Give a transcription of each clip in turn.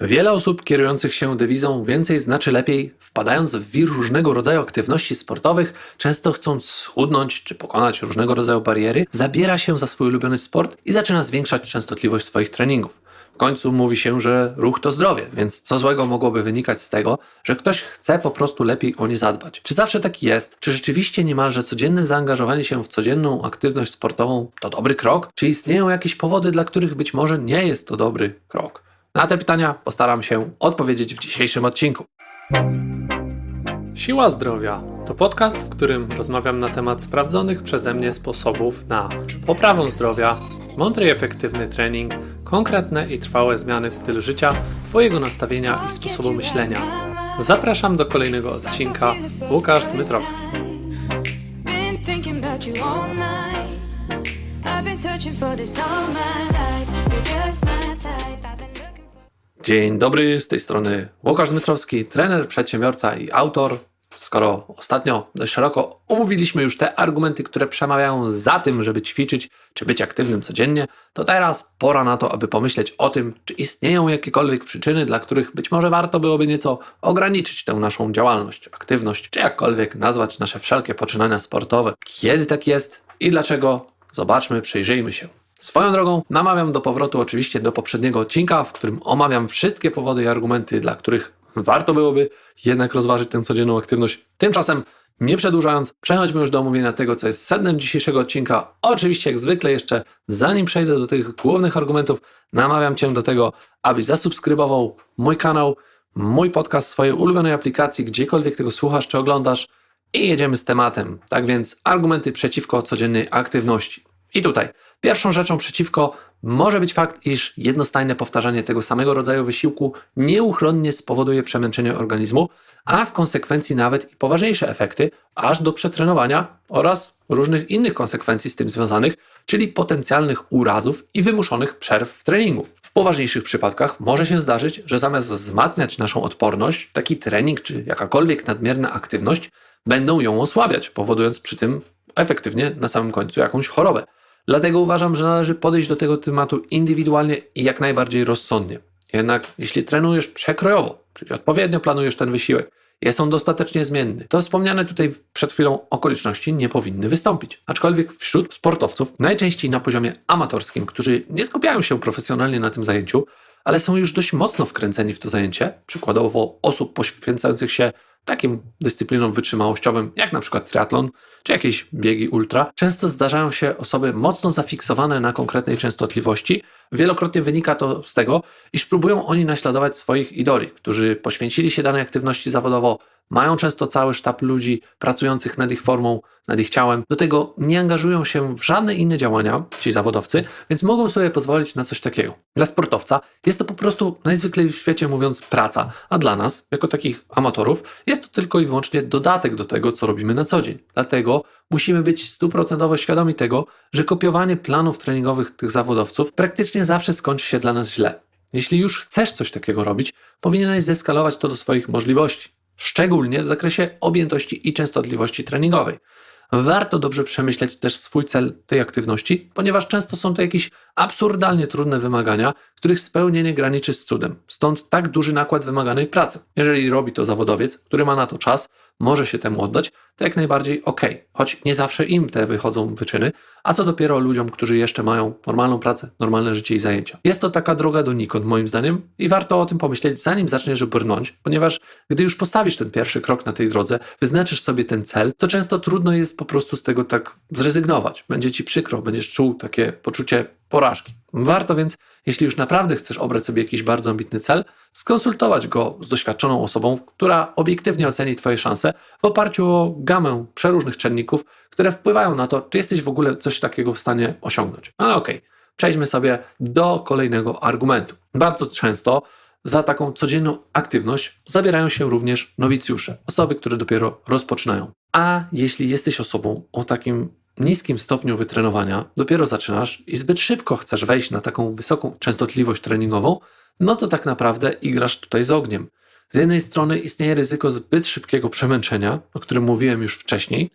Wiele osób kierujących się dewizą więcej znaczy lepiej, wpadając w wir różnego rodzaju aktywności sportowych, często chcąc schudnąć czy pokonać różnego rodzaju bariery, zabiera się za swój ulubiony sport i zaczyna zwiększać częstotliwość swoich treningów. W końcu mówi się, że ruch to zdrowie, więc co złego mogłoby wynikać z tego, że ktoś chce po prostu lepiej o nie zadbać. Czy zawsze tak jest? Czy rzeczywiście niemalże codzienne zaangażowanie się w codzienną aktywność sportową to dobry krok? Czy istnieją jakieś powody, dla których być może nie jest to dobry krok? Na te pytania postaram się odpowiedzieć w dzisiejszym odcinku. Siła Zdrowia to podcast, w którym rozmawiam na temat sprawdzonych przeze mnie sposobów na poprawę zdrowia, mądry i efektywny trening, konkretne i trwałe zmiany w stylu życia, Twojego nastawienia i sposobu myślenia. Zapraszam do kolejnego odcinka. Łukasz Dmytrowski. I've been searching for this all my life. Dzień dobry, z tej strony Łukasz Dmytrowski, trener, przedsiębiorca i autor. Skoro ostatnio dość szeroko omówiliśmy już te argumenty, które przemawiają za tym, żeby ćwiczyć czy być aktywnym codziennie, to teraz pora na to, aby pomyśleć o tym, czy istnieją jakiekolwiek przyczyny, dla których być może warto byłoby nieco ograniczyć tę naszą działalność, aktywność, czy jakkolwiek nazwać nasze wszelkie poczynania sportowe. Kiedy tak jest i dlaczego? Zobaczmy, przyjrzyjmy się. Swoją drogą namawiam do powrotu oczywiście do poprzedniego odcinka, w którym omawiam wszystkie powody i argumenty, dla których warto byłoby jednak rozważyć tę codzienną aktywność. Tymczasem, nie przedłużając, przechodźmy już do omówienia tego, co jest sednem dzisiejszego odcinka. Oczywiście, jak zwykle, jeszcze zanim przejdę do tych głównych argumentów, namawiam Cię do tego, abyś zasubskrybował mój kanał, mój podcast swojej ulubionej aplikacji, gdziekolwiek tego słuchasz czy oglądasz. I jedziemy z tematem. Tak więc, argumenty przeciwko codziennej aktywności. I tutaj pierwszą rzeczą przeciwko może być fakt, iż jednostajne powtarzanie tego samego rodzaju wysiłku nieuchronnie spowoduje przemęczenie organizmu, a w konsekwencji nawet i poważniejsze efekty, aż do przetrenowania oraz różnych innych konsekwencji z tym związanych, czyli potencjalnych urazów i wymuszonych przerw w treningu. W poważniejszych przypadkach może się zdarzyć, że zamiast wzmacniać naszą odporność, taki trening czy jakakolwiek nadmierna aktywność będą ją osłabiać, powodując przy tym efektywnie na samym końcu jakąś chorobę. Dlatego uważam, że należy podejść do tego tematu indywidualnie i jak najbardziej rozsądnie. Jednak jeśli trenujesz przekrojowo, czyli odpowiednio planujesz ten wysiłek, jest on dostatecznie zmienny, to wspomniane tutaj przed chwilą okoliczności nie powinny wystąpić. Aczkolwiek wśród sportowców, najczęściej na poziomie amatorskim, którzy nie skupiają się profesjonalnie na tym zajęciu, ale są już dość mocno wkręceni w to zajęcie, przykładowo osób poświęcających się takim dyscyplinom wytrzymałościowym, jak na przykład triatlon czy jakieś biegi ultra, często zdarzają się osoby mocno zafiksowane na konkretnej częstotliwości. Wielokrotnie wynika to z tego, iż próbują oni naśladować swoich idoli, którzy poświęcili się danej aktywności zawodowo, mają często cały sztab ludzi pracujących nad ich formą, nad ich ciałem. Do tego nie angażują się w żadne inne działania, ci zawodowcy, więc mogą sobie pozwolić na coś takiego. Dla sportowca jest to po prostu najzwyklej w świecie mówiąc praca, a dla nas, jako takich amatorów, jest to tylko i wyłącznie dodatek do tego, co robimy na co dzień. Dlatego musimy być stuprocentowo świadomi tego, że kopiowanie planów treningowych tych zawodowców praktycznie zawsze skończy się dla nas źle. Jeśli już chcesz coś takiego robić, powinieneś zeskalować to do swoich możliwości szczególnie w zakresie objętości i częstotliwości treningowej. Warto dobrze przemyśleć też swój cel tej aktywności, ponieważ często są to jakieś absurdalnie trudne wymagania, których spełnienie graniczy z cudem. Stąd tak duży nakład wymaganej pracy. Jeżeli robi to zawodowiec, który ma na to czas, może się temu oddać, to jak najbardziej ok, choć nie zawsze im te wychodzą wyczyny, a co dopiero ludziom, którzy jeszcze mają normalną pracę, normalne życie i zajęcia. Jest to taka droga donikąd moim zdaniem i warto o tym pomyśleć zanim zaczniesz brnąć, ponieważ gdy już postawisz ten pierwszy krok na tej drodze, wyznaczysz sobie ten cel, to często trudno jest po prostu z tego tak zrezygnować. Będzie ci przykro, będziesz czuł takie poczucie porażki. Warto więc, jeśli już naprawdę chcesz obrać sobie jakiś bardzo ambitny cel, skonsultować go z doświadczoną osobą, która obiektywnie oceni Twoje szanse w oparciu o gamę przeróżnych czynników, które wpływają na to, czy jesteś w ogóle coś takiego w stanie osiągnąć. Ale okej, okay. przejdźmy sobie do kolejnego argumentu. Bardzo często za taką codzienną aktywność zabierają się również nowicjusze, osoby, które dopiero rozpoczynają. A jeśli jesteś osobą o takim niskim stopniu wytrenowania, dopiero zaczynasz i zbyt szybko chcesz wejść na taką wysoką częstotliwość treningową, no to tak naprawdę igrasz tutaj z ogniem. Z jednej strony istnieje ryzyko zbyt szybkiego przemęczenia, o którym mówiłem już wcześniej,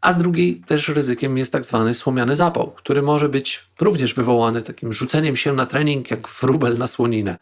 a z drugiej też ryzykiem jest tak zwany słomiany zapał, który może być również wywołany takim rzuceniem się na trening jak wróbel na słoninę.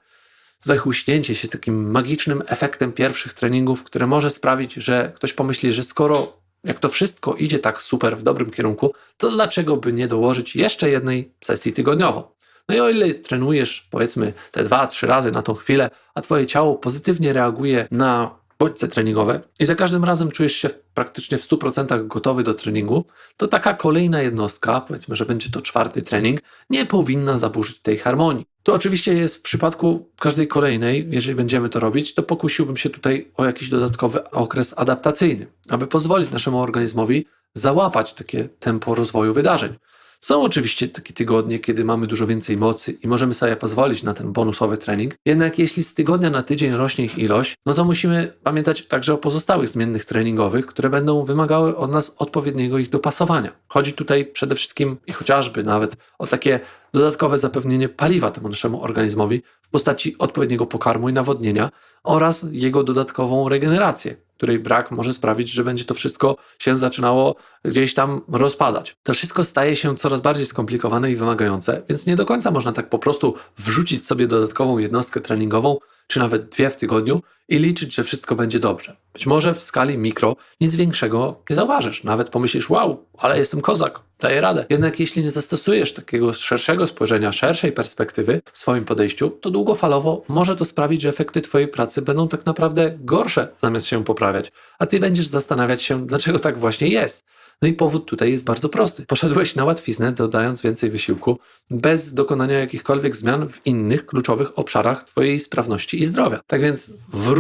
zachłyśnięcie się takim magicznym efektem pierwszych treningów, które może sprawić, że ktoś pomyśli, że skoro jak to wszystko idzie tak super w dobrym kierunku, to dlaczego by nie dołożyć jeszcze jednej sesji tygodniowo? No i o ile trenujesz powiedzmy te dwa, trzy razy na tą chwilę, a twoje ciało pozytywnie reaguje na bodźce treningowe i za każdym razem czujesz się praktycznie w 100% gotowy do treningu, to taka kolejna jednostka, powiedzmy, że będzie to czwarty trening, nie powinna zaburzyć tej harmonii. To oczywiście jest w przypadku każdej kolejnej, jeżeli będziemy to robić, to pokusiłbym się tutaj o jakiś dodatkowy okres adaptacyjny, aby pozwolić naszemu organizmowi załapać takie tempo rozwoju wydarzeń. Są oczywiście takie tygodnie, kiedy mamy dużo więcej mocy i możemy sobie pozwolić na ten bonusowy trening. Jednak jeśli z tygodnia na tydzień rośnie ich ilość, no to musimy pamiętać także o pozostałych zmiennych treningowych, które będą wymagały od nas odpowiedniego ich dopasowania. Chodzi tutaj przede wszystkim i chociażby nawet o takie dodatkowe zapewnienie paliwa temu naszemu organizmowi w postaci odpowiedniego pokarmu i nawodnienia oraz jego dodatkową regenerację, której brak może sprawić, że będzie to wszystko się zaczynało gdzieś tam rozpadać. To wszystko staje się coraz bardziej skomplikowane i wymagające, więc nie do końca można tak po prostu wrzucić sobie dodatkową jednostkę treningową, czy nawet dwie w tygodniu i liczyć, że wszystko będzie dobrze. Być może w skali mikro nic większego nie zauważysz, nawet pomyślisz, wow, ale jestem kozak, daję radę. Jednak jeśli nie zastosujesz takiego szerszego spojrzenia, szerszej perspektywy w swoim podejściu, to długofalowo może to sprawić, że efekty Twojej pracy będą tak naprawdę gorsze zamiast się poprawiać, a Ty będziesz zastanawiać się, dlaczego tak właśnie jest. No i powód tutaj jest bardzo prosty. Poszedłeś na łatwiznę, dodając więcej wysiłku, bez dokonania jakichkolwiek zmian w innych kluczowych obszarach Twojej sprawności i zdrowia. Tak więc wróć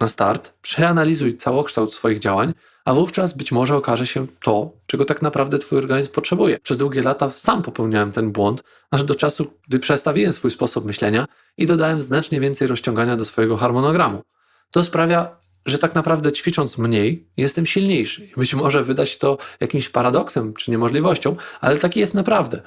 na start, przeanalizuj całokształt swoich działań, a wówczas być może okaże się to, czego tak naprawdę Twój organizm potrzebuje. Przez długie lata sam popełniałem ten błąd, aż do czasu, gdy przestawiłem swój sposób myślenia i dodałem znacznie więcej rozciągania do swojego harmonogramu. To sprawia, że tak naprawdę ćwicząc mniej, jestem silniejszy. Być może wyda się to jakimś paradoksem czy niemożliwością, ale taki jest naprawdę.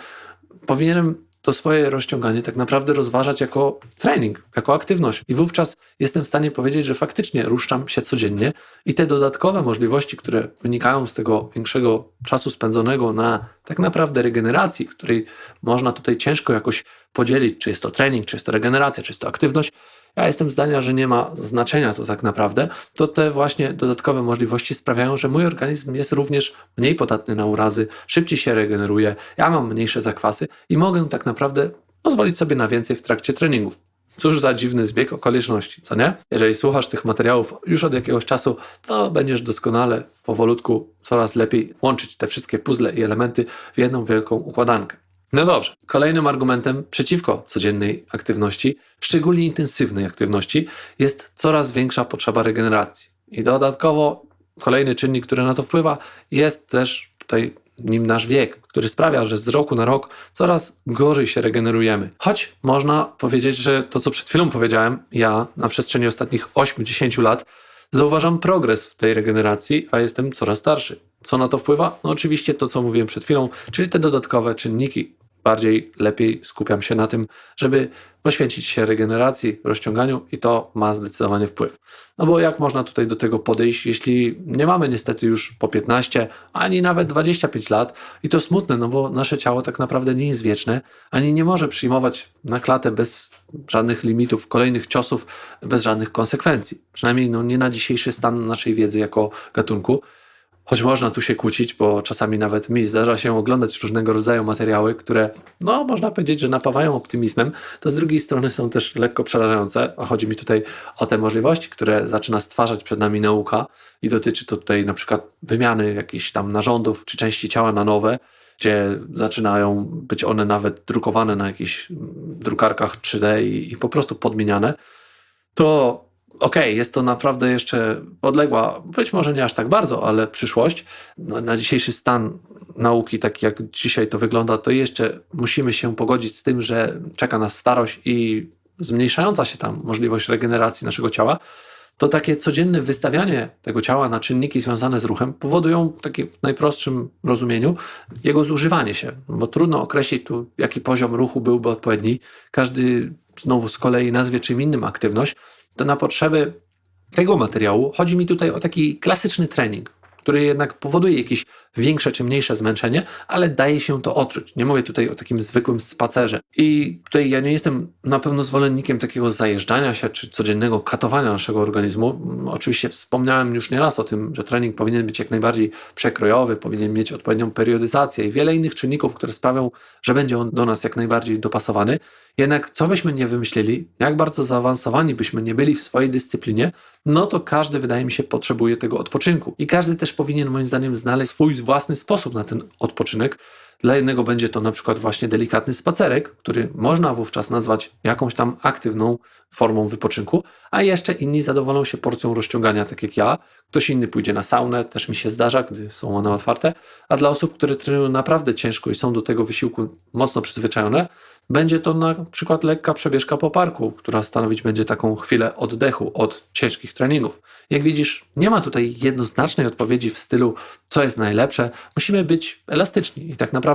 Powinienem to swoje rozciąganie tak naprawdę rozważać jako trening, jako aktywność. I wówczas jestem w stanie powiedzieć, że faktycznie ruszam się codziennie i te dodatkowe możliwości, które wynikają z tego większego czasu spędzonego na tak naprawdę regeneracji, której można tutaj ciężko jakoś podzielić, czy jest to trening, czy jest to regeneracja, czy jest to aktywność, ja jestem zdania, że nie ma znaczenia to tak naprawdę, to te właśnie dodatkowe możliwości sprawiają, że mój organizm jest również mniej podatny na urazy, szybciej się regeneruje, ja mam mniejsze zakwasy i mogę tak naprawdę pozwolić sobie na więcej w trakcie treningów. Cóż za dziwny zbieg okoliczności, co nie? Jeżeli słuchasz tych materiałów już od jakiegoś czasu, to będziesz doskonale, powolutku, coraz lepiej łączyć te wszystkie puzzle i elementy w jedną wielką układankę. No dobrze. Kolejnym argumentem przeciwko codziennej aktywności, szczególnie intensywnej aktywności, jest coraz większa potrzeba regeneracji. I dodatkowo kolejny czynnik, który na to wpływa, jest też tutaj nim nasz wiek, który sprawia, że z roku na rok coraz gorzej się regenerujemy. Choć można powiedzieć, że to, co przed chwilą powiedziałem, ja na przestrzeni ostatnich 8-10 lat zauważam progres w tej regeneracji, a jestem coraz starszy. Co na to wpływa? No oczywiście to, co mówiłem przed chwilą, czyli te dodatkowe czynniki. Bardziej, lepiej skupiam się na tym, żeby poświęcić się regeneracji, rozciąganiu i to ma zdecydowanie wpływ. No bo jak można tutaj do tego podejść, jeśli nie mamy niestety już po 15, ani nawet 25 lat i to smutne, no bo nasze ciało tak naprawdę nie jest wieczne, ani nie może przyjmować na klatę bez żadnych limitów, kolejnych ciosów, bez żadnych konsekwencji. Przynajmniej no, nie na dzisiejszy stan naszej wiedzy jako gatunku. Choć można tu się kłócić, bo czasami nawet mi zdarza się oglądać różnego rodzaju materiały, które, no, można powiedzieć, że napawają optymizmem, to z drugiej strony są też lekko przerażające. A chodzi mi tutaj o te możliwości, które zaczyna stwarzać przed nami nauka i dotyczy to tutaj na przykład wymiany jakichś tam narządów czy części ciała na nowe, gdzie zaczynają być one nawet drukowane na jakichś drukarkach 3D i, i po prostu podmieniane. To okej, jest to naprawdę jeszcze odległa, być może nie aż tak bardzo, ale przyszłość. No, na dzisiejszy stan nauki, tak jak dzisiaj to wygląda, to jeszcze musimy się pogodzić z tym, że czeka nas starość i zmniejszająca się tam możliwość regeneracji naszego ciała. To takie codzienne wystawianie tego ciała na czynniki związane z ruchem powodują, w takim najprostszym rozumieniu, jego zużywanie się. Bo trudno określić tu, jaki poziom ruchu byłby odpowiedni. Każdy znowu z kolei nazwie czym innym aktywność, to na potrzeby tego materiału chodzi mi tutaj o taki klasyczny trening. Który jednak powoduje jakieś większe czy mniejsze zmęczenie, ale daje się to odczuć. Nie mówię tutaj o takim zwykłym spacerze. I tutaj ja nie jestem na pewno zwolennikiem takiego zajeżdżania się czy codziennego katowania naszego organizmu. Mm, Oczywiście wspomniałem już nieraz o tym, że trening powinien być jak najbardziej przekrojowy, powinien mieć odpowiednią periodyzację i wiele innych czynników, które sprawią, że będzie on do nas jak najbardziej dopasowany. Jednak co byśmy nie wymyślili, jak bardzo zaawansowani byśmy nie byli w swojej dyscyplinie, no to każdy, wydaje mi się, potrzebuje tego odpoczynku. I każdy też powinien, moim zdaniem, znaleźć swój własny sposób na ten odpoczynek. Dla jednego będzie to na przykład właśnie delikatny spacerek, który można wówczas nazwać jakąś tam aktywną formą wypoczynku, a jeszcze inni zadowolą się porcją rozciągania, tak jak ja. Ktoś inny pójdzie na saunę, też mi się zdarza, gdy są one otwarte, a dla osób, które trenują naprawdę ciężko i są do tego wysiłku mocno przyzwyczajone, będzie to na przykład lekka przebieżka po parku, która stanowić będzie taką chwilę oddechu od ciężkich treningów. Jak widzisz, nie ma tutaj jednoznacznej odpowiedzi w stylu, co jest najlepsze. Musimy być elastyczni i tak naprawdę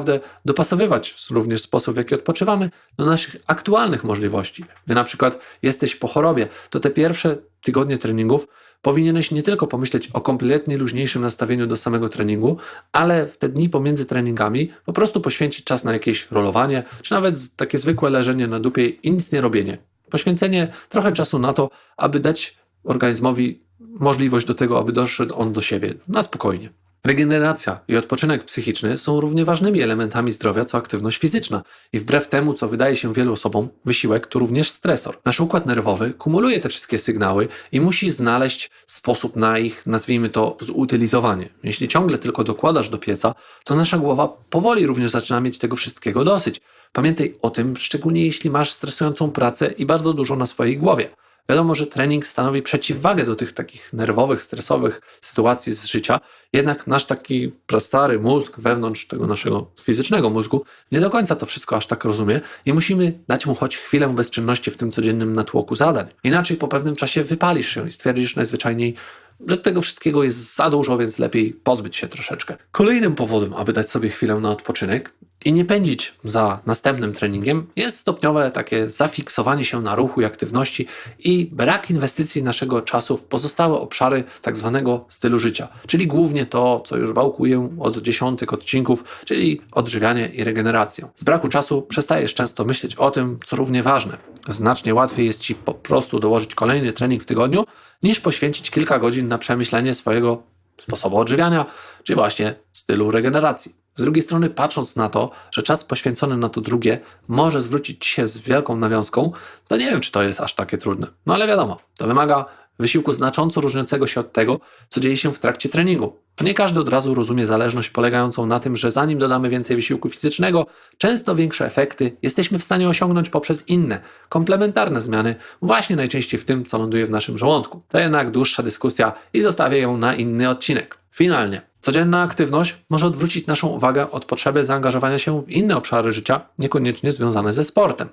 dopasowywać również sposób, w jaki odpoczywamy, do naszych aktualnych możliwości. Gdy na przykład jesteś po chorobie, to te pierwsze tygodnie treningów powinieneś nie tylko pomyśleć o kompletnie luźniejszym nastawieniu do samego treningu, ale w te dni pomiędzy treningami po prostu poświęcić czas na jakieś rolowanie, czy nawet takie zwykłe leżenie na dupie i nic nie robienie. Poświęcenie trochę czasu na to, aby dać organizmowi możliwość do tego, aby doszedł on do siebie na spokojnie. Regeneracja i odpoczynek psychiczny są równie ważnymi elementami zdrowia co aktywność fizyczna i wbrew temu, co wydaje się wielu osobom, wysiłek to również stresor. Nasz układ nerwowy kumuluje te wszystkie sygnały i musi znaleźć sposób na ich, nazwijmy to, zutylizowanie. Jeśli ciągle tylko dokładasz do pieca, to nasza głowa powoli również zaczyna mieć tego wszystkiego dosyć. Pamiętaj o tym, szczególnie jeśli masz stresującą pracę i bardzo dużo na swojej głowie. Wiadomo, że trening stanowi przeciwwagę do tych takich nerwowych, stresowych sytuacji z życia, jednak nasz taki prastary mózg wewnątrz tego naszego fizycznego mózgu nie do końca to wszystko aż tak rozumie i musimy dać mu choć chwilę bezczynności w tym codziennym natłoku zadań. Inaczej po pewnym czasie wypalisz się i stwierdzisz najzwyczajniej, że tego wszystkiego jest za dużo, więc lepiej pozbyć się troszeczkę. Kolejnym powodem, aby dać sobie chwilę na odpoczynek i nie pędzić za następnym treningiem, jest stopniowe takie zafiksowanie się na ruchu i aktywności i brak inwestycji naszego czasu w pozostałe obszary tak zwanego stylu życia, czyli głównie to, co już wałkuję od dziesiątek odcinków, czyli odżywianie i regenerację. Z braku czasu przestajesz często myśleć o tym, co równie ważne. Znacznie łatwiej jest Ci po prostu dołożyć kolejny trening w tygodniu, niż poświęcić kilka godzin na przemyślenie swojego sposobu odżywiania, czy właśnie stylu regeneracji. Z drugiej strony, patrząc na to, że czas poświęcony na to drugie może zwrócić się z wielką nawiązką, to nie wiem, czy to jest aż takie trudne. No ale wiadomo, to wymaga wysiłku znacząco różniącego się od tego, co dzieje się w trakcie treningu. A nie każdy od razu rozumie zależność polegającą na tym, że zanim dodamy więcej wysiłku fizycznego, często większe efekty jesteśmy w stanie osiągnąć poprzez inne, komplementarne zmiany, właśnie najczęściej w tym, co ląduje w naszym żołądku. To jednak dłuższa dyskusja i zostawię ją na inny odcinek. Finalnie, codzienna aktywność może odwrócić naszą uwagę od potrzeby zaangażowania się w inne obszary życia, niekoniecznie związane ze sportem.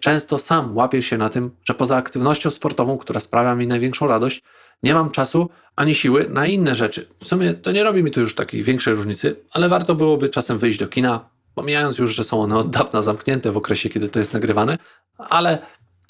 Często sam łapię się na tym, że poza aktywnością sportową, która sprawia mi największą radość, nie mam czasu ani siły na inne rzeczy. W sumie to nie robi mi to już takiej większej różnicy, ale warto byłoby czasem wyjść do kina, pomijając już, że są one od dawna zamknięte w okresie, kiedy to jest nagrywane, ale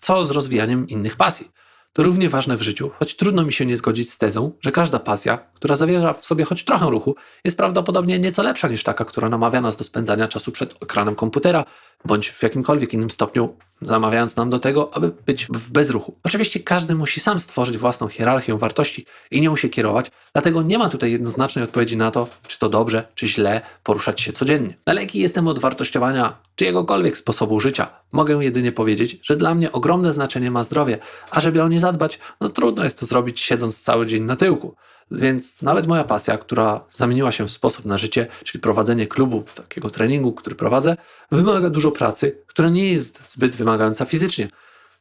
co z rozwijaniem innych pasji? To równie ważne w życiu, choć trudno mi się nie zgodzić z tezą, że każda pasja, która zawierza w sobie choć trochę ruchu, jest prawdopodobnie nieco lepsza niż taka, która namawia nas do spędzania czasu przed ekranem komputera, bądź w jakimkolwiek innym stopniu zamawiając nam do tego, aby być w bezruchu. Oczywiście każdy musi sam stworzyć własną hierarchię wartości i nią się kierować, dlatego nie ma tutaj jednoznacznej odpowiedzi na to, czy to dobrze, czy źle poruszać się codziennie. Daleki jestem od wartościowania czyjegokolwiek sposobu życia. Mogę jedynie powiedzieć, że dla mnie ogromne znaczenie ma zdrowie, a żeby o nie zadbać, no trudno jest to zrobić siedząc cały dzień na tyłku. Więc nawet moja pasja, która zamieniła się w sposób na życie, czyli prowadzenie klubu, takiego treningu, który prowadzę, wymaga dużo pracy, która nie jest zbyt wymagająca fizycznie.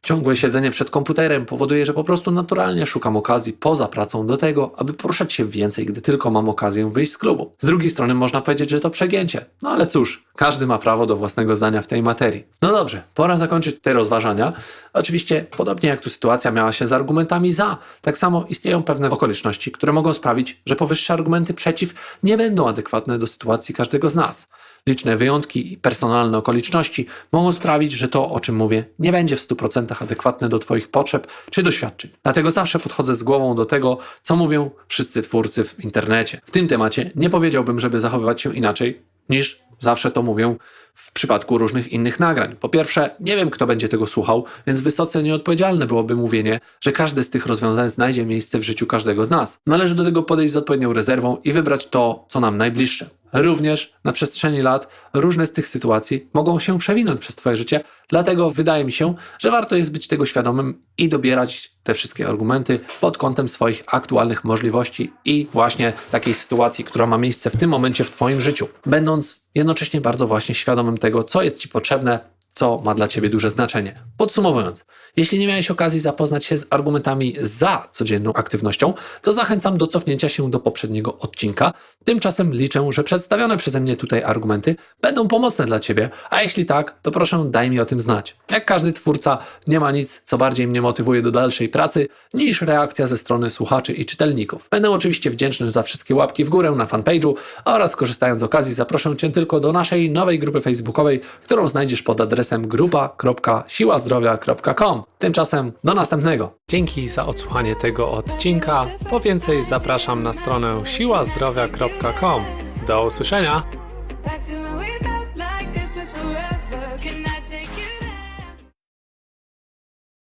Ciągłe siedzenie przed komputerem powoduje, że po prostu naturalnie szukam okazji poza pracą do tego, aby poruszać się więcej, gdy tylko mam okazję wyjść z klubu. Z drugiej strony można powiedzieć, że to przegięcie. No ale cóż, każdy ma prawo do własnego zdania w tej materii. No dobrze, pora zakończyć te rozważania. Oczywiście, podobnie jak tu sytuacja miała się z argumentami za, tak samo istnieją pewne okoliczności, które mogą sprawić, że powyższe argumenty przeciw nie będą adekwatne do sytuacji każdego z nas. Liczne wyjątki i personalne okoliczności mogą sprawić, że to, o czym mówię, nie będzie w 100% adekwatne do Twoich potrzeb czy doświadczeń. Dlatego zawsze podchodzę z głową do tego, co mówią wszyscy twórcy w internecie. W tym temacie nie powiedziałbym, żeby zachowywać się inaczej niż zawsze to mówię w przypadku różnych innych nagrań. Po pierwsze, nie wiem, kto będzie tego słuchał, więc wysoce nieodpowiedzialne byłoby mówienie, że każde z tych rozwiązań znajdzie miejsce w życiu każdego z nas. Należy do tego podejść z odpowiednią rezerwą i wybrać to, co nam najbliższe. Również na przestrzeni lat różne z tych sytuacji mogą się przewinąć przez Twoje życie, dlatego wydaje mi się, że warto jest być tego świadomym i dobierać te wszystkie argumenty pod kątem swoich aktualnych możliwości i właśnie takiej sytuacji, która ma miejsce w tym momencie w Twoim życiu, będąc jednocześnie bardzo właśnie świadomym tego, co jest Ci potrzebne, co ma dla Ciebie duże znaczenie. Podsumowując, jeśli nie miałeś okazji zapoznać się z argumentami za codzienną aktywnością, to zachęcam do cofnięcia się do poprzedniego odcinka. Tymczasem liczę, że przedstawione przeze mnie tutaj argumenty będą pomocne dla Ciebie, a jeśli tak, to proszę daj mi o tym znać. Jak każdy twórca, nie ma nic, co bardziej mnie motywuje do dalszej pracy niż reakcja ze strony słuchaczy i czytelników. Będę oczywiście wdzięczny za wszystkie łapki w górę na fanpage'u oraz korzystając z okazji zaproszę Cię tylko do naszej nowej grupy facebookowej, którą znajdziesz pod adresem grupa.siłazdrowia.com. Tymczasem do następnego. Dzięki za odsłuchanie tego odcinka. Po więcej zapraszam na stronę siłazdrowia.com. Do usłyszenia!